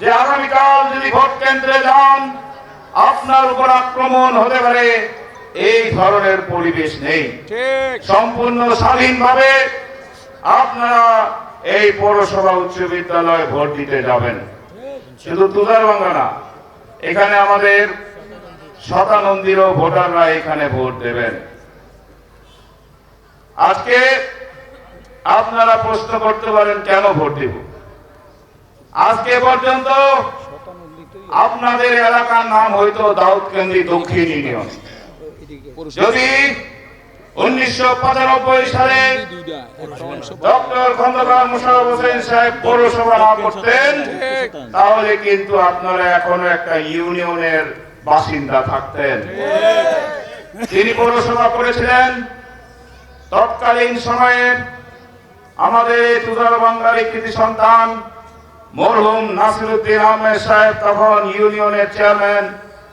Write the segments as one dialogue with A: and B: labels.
A: যে আগামীকাল যদি ভোট কেন্দ্রে যান আপনার উপর আক্রমণ হতে পারে। এই ধরনের পরিবেশ নেই। সম্পূর্ণ স্বাধীনভাবে আপনারা এই পৌরসভা উচ্চ বিদ্যালয়ে ভোট দিতে যাবেন। শুধু তুলারবাঙ্গা না এখানে আমাদের শতানন্দিরও ভোটাররা এখানে ভোট দেবেন। আজকে আপনারা প্রশ্ন করতে পারেন কেন ভোট দেব? আজকে পর্যন্ত আপনাদের এলাকার নাম হয়তো দাউদকান্দি দক্ষিণ ইউনিয়ন। যদি উনিশশো পঁচানব্বই সালে ডক্টর খন্দকার মুশারফ হোসেন সাহেব পৌরসভা না করতেন, তাহলে কিন্তু আপনারা এখনও একটা ইউনিয়নের বাসিন্দা থাকতেন। তিনি পৌরসভা করেছিলেন। তৎকালীন সময়ে আমাদের এই তুদার বাঙ্গালী কৃতি সন্তান মরহুম নাসিরুদ্দিন আহমেদ সাহেব তখন ইউনিয়নের চেয়ারম্যান।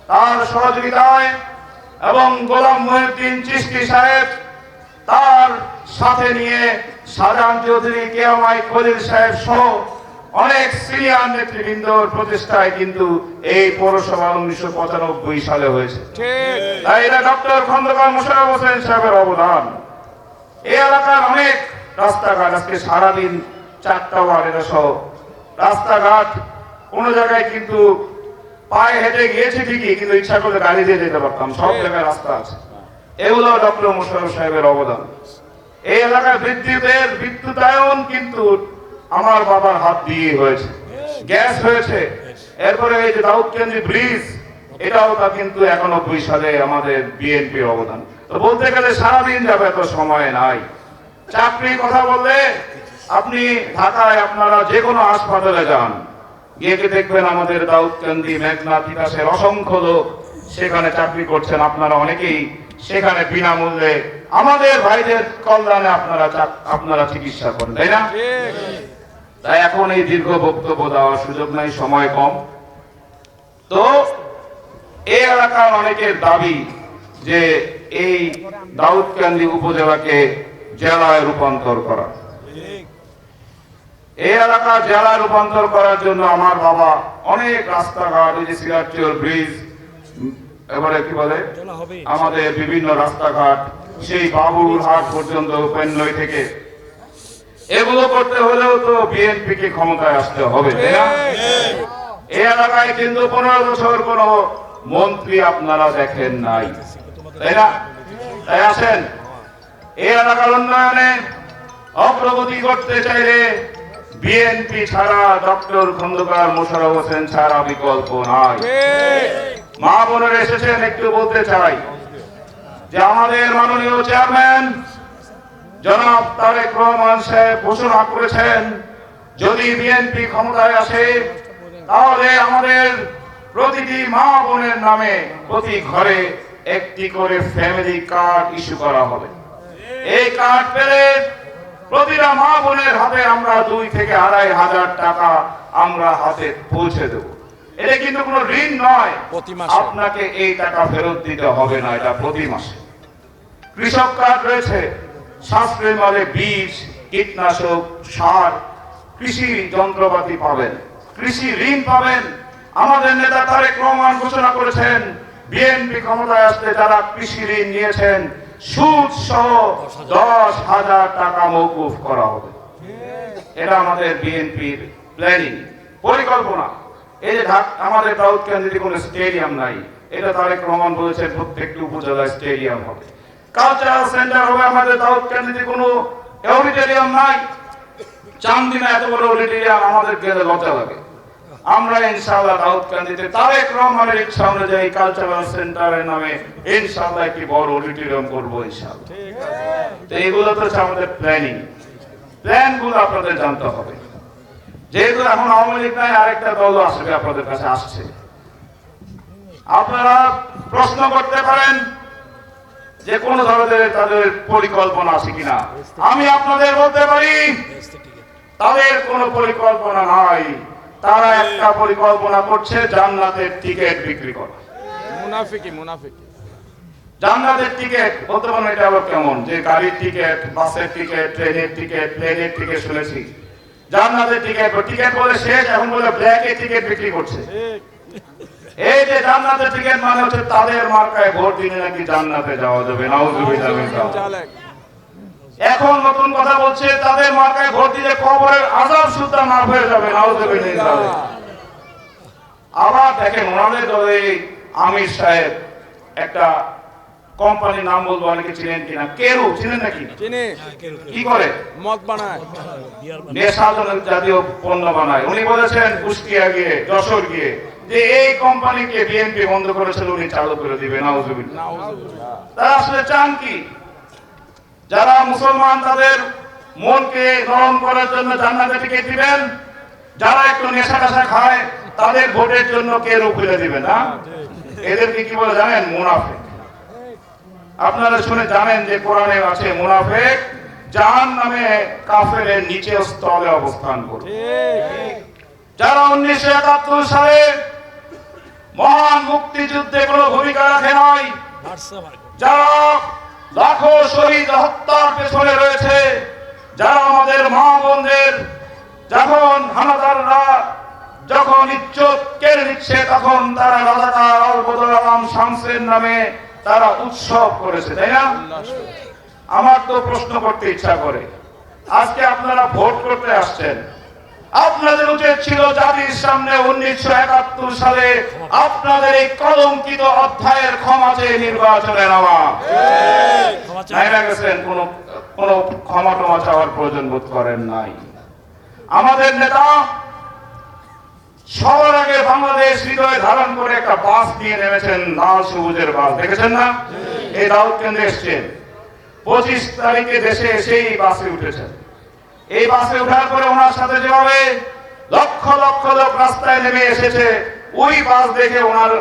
A: তার সহযোগিতায় এবং গোলাম মহিউদ্দিন চিস্তি সাহেব তার সাথে নিয়ে শাহজাহান চৌধুরী কেয়ামাই খলিল সাহেব সহ অনেক সিনিয়র নেতৃবৃন্দর প্রতিষ্ঠায় কিন্তু এই পৌরসভা উনিশশো পঁচানব্বই সালে হয়েছে। তাই এটা ডক্টর খন্দকার মোশারফ হোসেন সাহেবের অবদান। এই এলাকার অনেক রাস্তাঘাট আজকে সারাদিন চারটা বার এটা সহ রাস্তাঘাট কোনো জায়গায় কিন্তু পায়ে হেঁটে গিয়েছে ঠিকই কিন্তু ইচ্ছা করলে গাড়ি দিয়ে যেতে পারতাম সব জায়গায় রাস্তা আছে। এগুলো ডক্টর মোশারফ সাহেবের অবদান। এই এলাকার বিদ্যুতের বিদ্যুতায়ন কিন্তু আমার বাবার হাত দিয়ে হয়েছে। গ্যাস হয়েছে। এরপরে এই যে দাউদকান্দি ব্রিজ এটাও তা কিন্তু একানব্বই সালে আমাদের বিএনপির অবদান। তো বলতে গেলে সারাদিন যাবে এত সময় নাই। চাকরির কথা বললে আপনি ঢাকায় আপনারা যে কোনো হাসপাতালে যান, গিয়ে দেখবেন আমাদের দাউদকান্দি, মেঘনা তিতাসের অসংখ্য লোক সেখানে চাকরি করছেন। আপনারা অনেকেই সেখানে বিনামূল্যে আমাদের ভাইদের কল্যাণে আপনারা আপনারা চিকিৎসা করেন, তাই না? তাই এখন এই দীর্ঘ বক্তব্য দেওয়ার সুযোগ নাই, সময় কম। তো এই এলাকার অনেকের দাবি যে এই দাউদকান্দি উপজেলাকে জেলায় রূপান্তর করা। এই এলাকা জেলায় রূপান্তর করার জন্য আমার বাবা অনেক রাস্তাঘাট এই যে ব্রিজ এবারে কি বলে? আমাদের বিভিন্ন রাস্তাঘাট সেই বাবুর হাট পর্যন্ত পেনলই থেকে। এগুলো করতে হলেও তো বিএনপি কে ক্ষমতায় আসতে হবে তাই না? এই এলাকায় কিন্তু পনেরো বছর কোন মন্ত্রী আপনারা দেখেন নাই তাই না? তাই আসেন। এই এলাকার উন্নয়নে অগ্রগতি করতে চাইলে বিএনপি ছাড়া ডক্টর খন্দকার মোশারফ হোসেন ছাড়া বিকল্প নাই। মা বোনের এসেছেন একটু বলতে চাই যে আমাদের মাননীয় চেয়ারম্যান জনাব তারেক রহমান সাহেব ঘোষণা করেছেন, যদি বিএনপি ক্ষমতায় আসে, তাহলে আমাদের প্রতিটি মা বোনের নামে প্রতি ঘরে একটি করে ফ্যামিলি কার্ড ইস্যু করা হবে। এই কার্ড পেলে প্রতিটা মা বোনের হাতে আমরা দুই থেকে আড়াই হাজার টাকা আমরা হাতে পৌঁছে দেব। এটা কিন্তু কোনো ঋণ নয়। আপনাকে এই টাকা ফেরত দিতে হবে না এটা প্রতি মাসে। কৃষক কার্ড রয়েছে সাশ্রয়ী মূল্যে বীজ কীটনাশক সার কৃষি যন্ত্রপাতি পাবেন। কৃষি ঋণ পাবেন। আমাদের নেতা তারেক রহমান ঘোষণা করেছেন বিএনপি ক্ষমতায় আসতে যারা কৃষি ঋণ নিয়েছেন সুদ সহ দশ হাজার টাকা মৌকুফ করা হবে। এটা আমাদের বিএনপির প্ল্যানিং পরিকল্পনা। এই যে আমাদের দাউদকান্দিতে কোনো স্টেডিয়াম নাই। এটা তারেক রহমান বলেছেন প্রত্যেকটি উপজেলায় স্টেডিয়াম হবে। কালচারাল সেন্টার হবে আমাদের দাউদ দাউদকান্দিতে কোনো অডিটোরিয়াম নাই। চান্দিনা এত বড় অডিটোরিয়াম আমাদের গেলে লজ্জা লাগে। আমরা ইনশাআল্লাহ দাউদকান্দিতে তারেক রহমানের ইচ্ছা অনুযায়ী কালচারাল সেন্টারের নামে ইনশাআল্লাহ একটি বড় অডিটোরিয়াম করব ইনশাআল্লাহ। তো এগুলো তো আমাদের প্ল্যানিং প্ল্যানগুলো আপনাদের জানতে হবে। যেহেতু এখন আওয়ামী লীগ নাই, আরেকটা দল আসবে আপনাদের কাছে আসছে। আপনারা প্রশ্ন করতে পারেন যে কোন ধরনের তাদের পরিকল্পনা আছে কিনা। আমি আপনাদের বলতে পারি, তাদের কোনো পরিকল্পনা নাই। তারা একটা পরিকল্পনা করছে জান্নাতের টিকিট বিক্রি করা।
B: মুনাফিকি মুনাফিকি।
A: জান্নাতের টিকিট বলতে পারেন এটা আবার কেমন যে গাড়ির টিকিট বাসের টিকিট ট্রেনের টিকিট প্লেনের টিকিট শুনেছি। জান্নাতের টিকিট টিকিট বলে শেষ এখন বলে ব্ল্যাকে টিকিট বিক্রি করছে। এই যে জান্নাতের টিকিট মানে হচ্ছে তাদের মার্কায় ভোট দিলে নাকি জান্নাতে যাওয়া যাবে নাউজুবিল্লাহ এখন নতুন কথা বলছে তাদের মার্কায় ভোট দিলে কবরের আজাব সুদ্ধা মাফ হয়ে যাবে। আবার দেখেন ওনাদের দলে আমির সাহেব একটা কোম্পানির নাম বলব অনেকে চিনেন কিনা? কেরু চিনেন নাকি? কি করে?
B: মদ বানায়।
A: নেশাজনক জাতীয় পণ্য বানায়। উনি বলেছেন কুষ্টিয়া গিয়ে যশোর গিয়ে যে এই কোম্পানিকে বিএনপি বন্ধ করেছিল উনি চালু করে দিবে নাউজুবিল্লাহ তারা আসলে চান কি? যারা মুসলমান তাদের মনকে নরম করার জন্য জান্নাতে টিকিট দিবেন। যারা একটু নেশা টাশা খায় তাদের ভোটের জন্য কে খুলে দিবেন না? এদেরকে কি বলে জানেন? মুনাফেক। আপনারা শুনে জানেন যে কোরআনে আছে মুনাফেক জাহান নামে কাফেরের নিচে স্থলে অবস্থান করবে। যারা উনিশশো একাত্তর সালে মহান মুক্তিযুদ্ধে কোনো ভূমিকা রাখে নাই যারা লাখো শহীদ হত্যার পেছনে রয়েছে যারা আমাদের মা বোনদের যখন হানাদাররা যখন ইজ্জত কেড়ে নিচ্ছে, তখন তারা রাজাকার আল বদর আলম শামসের নামে তারা উৎসব করেছে, তাই না? আমার তো প্রশ্ন করতে ইচ্ছা করে। আজকে আপনারা ভোট করতে আসছেন। আপনাদের উচিত ছিল জাতির সামনে উনিশশো একাত্তর সালে আপনাদের এই কলঙ্কিত অধ্যায়ের ক্ষমা চেয়ে নির্বাচনে নেওয়া গেছেন কোন কোন ক্ষমা টমা চাওয়ার প্রয়োজন বোধ করেন নাই। আমাদের নেতা সবার আগে বাংলাদেশ হৃদয় ধারণ করে একটা বাস নিয়ে নেমেছেন লাল সবুজের বাস। দেখেছেন না? এই দাউদ কেন্দ্রে এসছেন। পঁচিশ তারিখে দেশে এসেই বাসে উঠেছেন। এই বাসে ওঠার পরে ওনার সাথে যেভাবে লক্ষ লক্ষ লোক রাস্তায় নেমে এসেছে, ওই বাস দেখে ওনার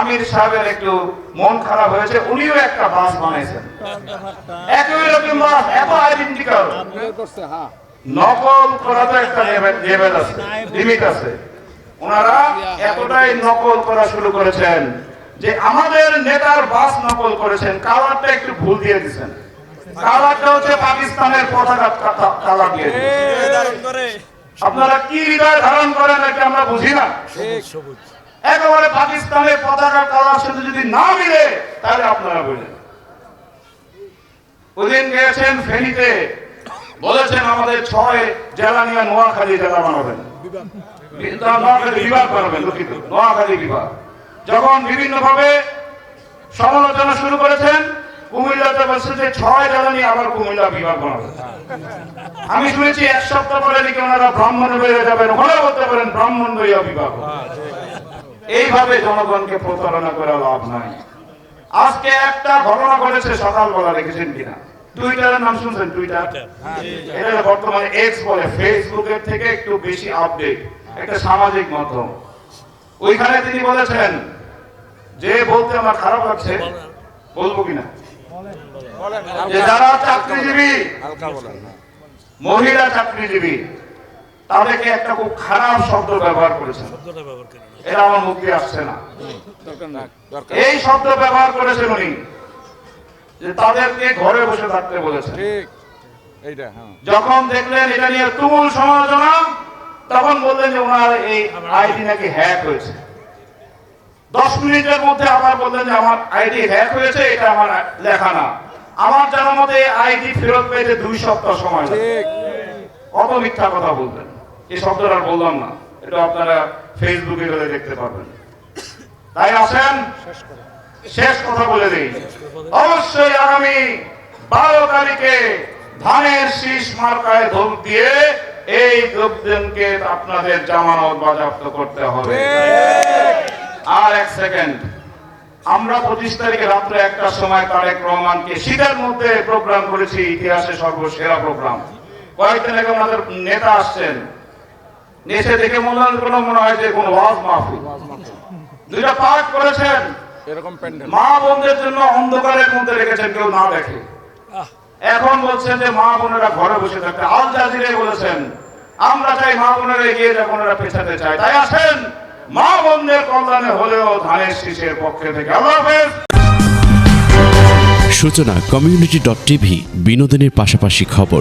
A: আমির সাহেবের একটু মন খারাপ হয়েছে, উনিও একটা বাস বানাইছেন। একই রকম বাস, এত আইডেন্টিক্যাল নকল করা তো একটা লেভেল আছে লিমিট আছে। ওনারা এতটাই নকল করা শুরু করেছেন যে আমাদের নেতার বাস নকল করেছেন কালারটা একটু ভুল দিয়ে দিয়েছেন কালারটা হচ্ছে পাকিস্তানের পতাকা কালার দিয়ে। আপনারা কি হৃদয় ধারণ করেন আমরা বুঝি না? একেবারে পাকিস্তানের পতাকা কালার সাথে যদি না মিলে তাহলে আপনারা বললেন ওদিন গিয়েছেন ফেনীতে। বলেছেন আমাদের ছয় জেলা নিয়ে নোয়াখালী জেলা বানাবেন। নোয়াখালী বিভাগ বানাবেন নোয়াখালী বিভাগ। যখন বিভিন্ন ভাবে সমালোচনা শুরু করেছেন কুমিল্লাতে বলছে যে ছয় জেলা নিয়ে আবার কুমিল্লা বিভাগ বানাবেন আমি শুনেছি এক সপ্তাহ পরে নাকি ওনারা ব্রাহ্মণ হয়ে যাবেন ওখানে বলতে পারেন ব্রাহ্মণ হইয়া বিভাগ। এইভাবে জনগণকে প্রতারণা করে লাভ নাই। আজকে একটা ঘটনা ঘটেছে সকালবেলা রেখেছেন কিনা? টুইটারের নাম শুনছেন টুইটার? এটা বর্তমানে এক্স বলে ফেসবুকের থেকে একটু বেশি আপডেট একটা সামাজিক মাধ্যম। ওইখানে তিনি বলেছেন, যে বলতে আমার খারাপ লাগছে, বলব কিনা? যারা চাকরিজীবী। মহিলা চাকরিজীবী তাদেরকে একটা খুব খারাপ শব্দ ব্যবহার করেছেন এটা আমার মুখ আসছে না। এই শব্দ ব্যবহার করেছেন উনি যে তাদেরকে ঘরে বসে থাকতে বলেছেন।
B: হ্যাঁ।
A: যখন দেখলেন এটা নিয়ে তুমুল সমালোচনা তখন বললেন যে ওনার এই আইডি নাকি হ্যাক হয়েছে। দশ মিনিটের মধ্যে আবার বললেন যে আমার আইডি হ্যাক হয়েছে এটা আমার লেখা না। আমার জানা মতে আইডি ফেরত পেতে দুই সপ্তাহ সময় কত মিথ্যা কথা বলবেন? এই শব্দটা আর বললাম না। এটা আপনারা ফেসবুকে গেলে দেখতে পারবেন। তাই আসেন শেষ কথা বলে দিই। অবশ্যই আগামী বারো তারিখে ধানের শীষ মার্কায় ভোট দিয়ে এই লোকজনকে আপনাদের জামানত বাজেয়াপ্ত করতে হবে। আর এক সেকেন্ড। আমরা পঁচিশ তারিখে রাত্রে একটার সময় তারেক রহমানকে শীতের মধ্যে প্রোগ্রাম করেছি ইতিহাসে সর্বসেরা প্রোগ্রাম। কয়েকদিন আগে আমাদের নেতা আসছেন। নেচে দেখে মনে হয় কোনো মনে হয় যে কোন ওয়াজ মাহফিল। দুইটা পাঠ করেছেন।
B: এরকম
A: মা বোনদের জন্য অন্ধকারের মধ্যে রেখেছেন কেউ না দেখে। এখন বলছেন যে মা বোনেরা ঘরে বসে থাকতে আল জাজিরে বলেছেন আমরা চাই মা বোনেরা এগিয়ে যা বোনেরা পেছাতে চাই তাই আসেন। মা বন্ধের কল্যাণে হলেও ধানের শীষের পক্ষে থেকে আল্লাহ
C: সূচনা কমিউনিটি ডট টিভি বিনোদনের পাশাপাশি খবর।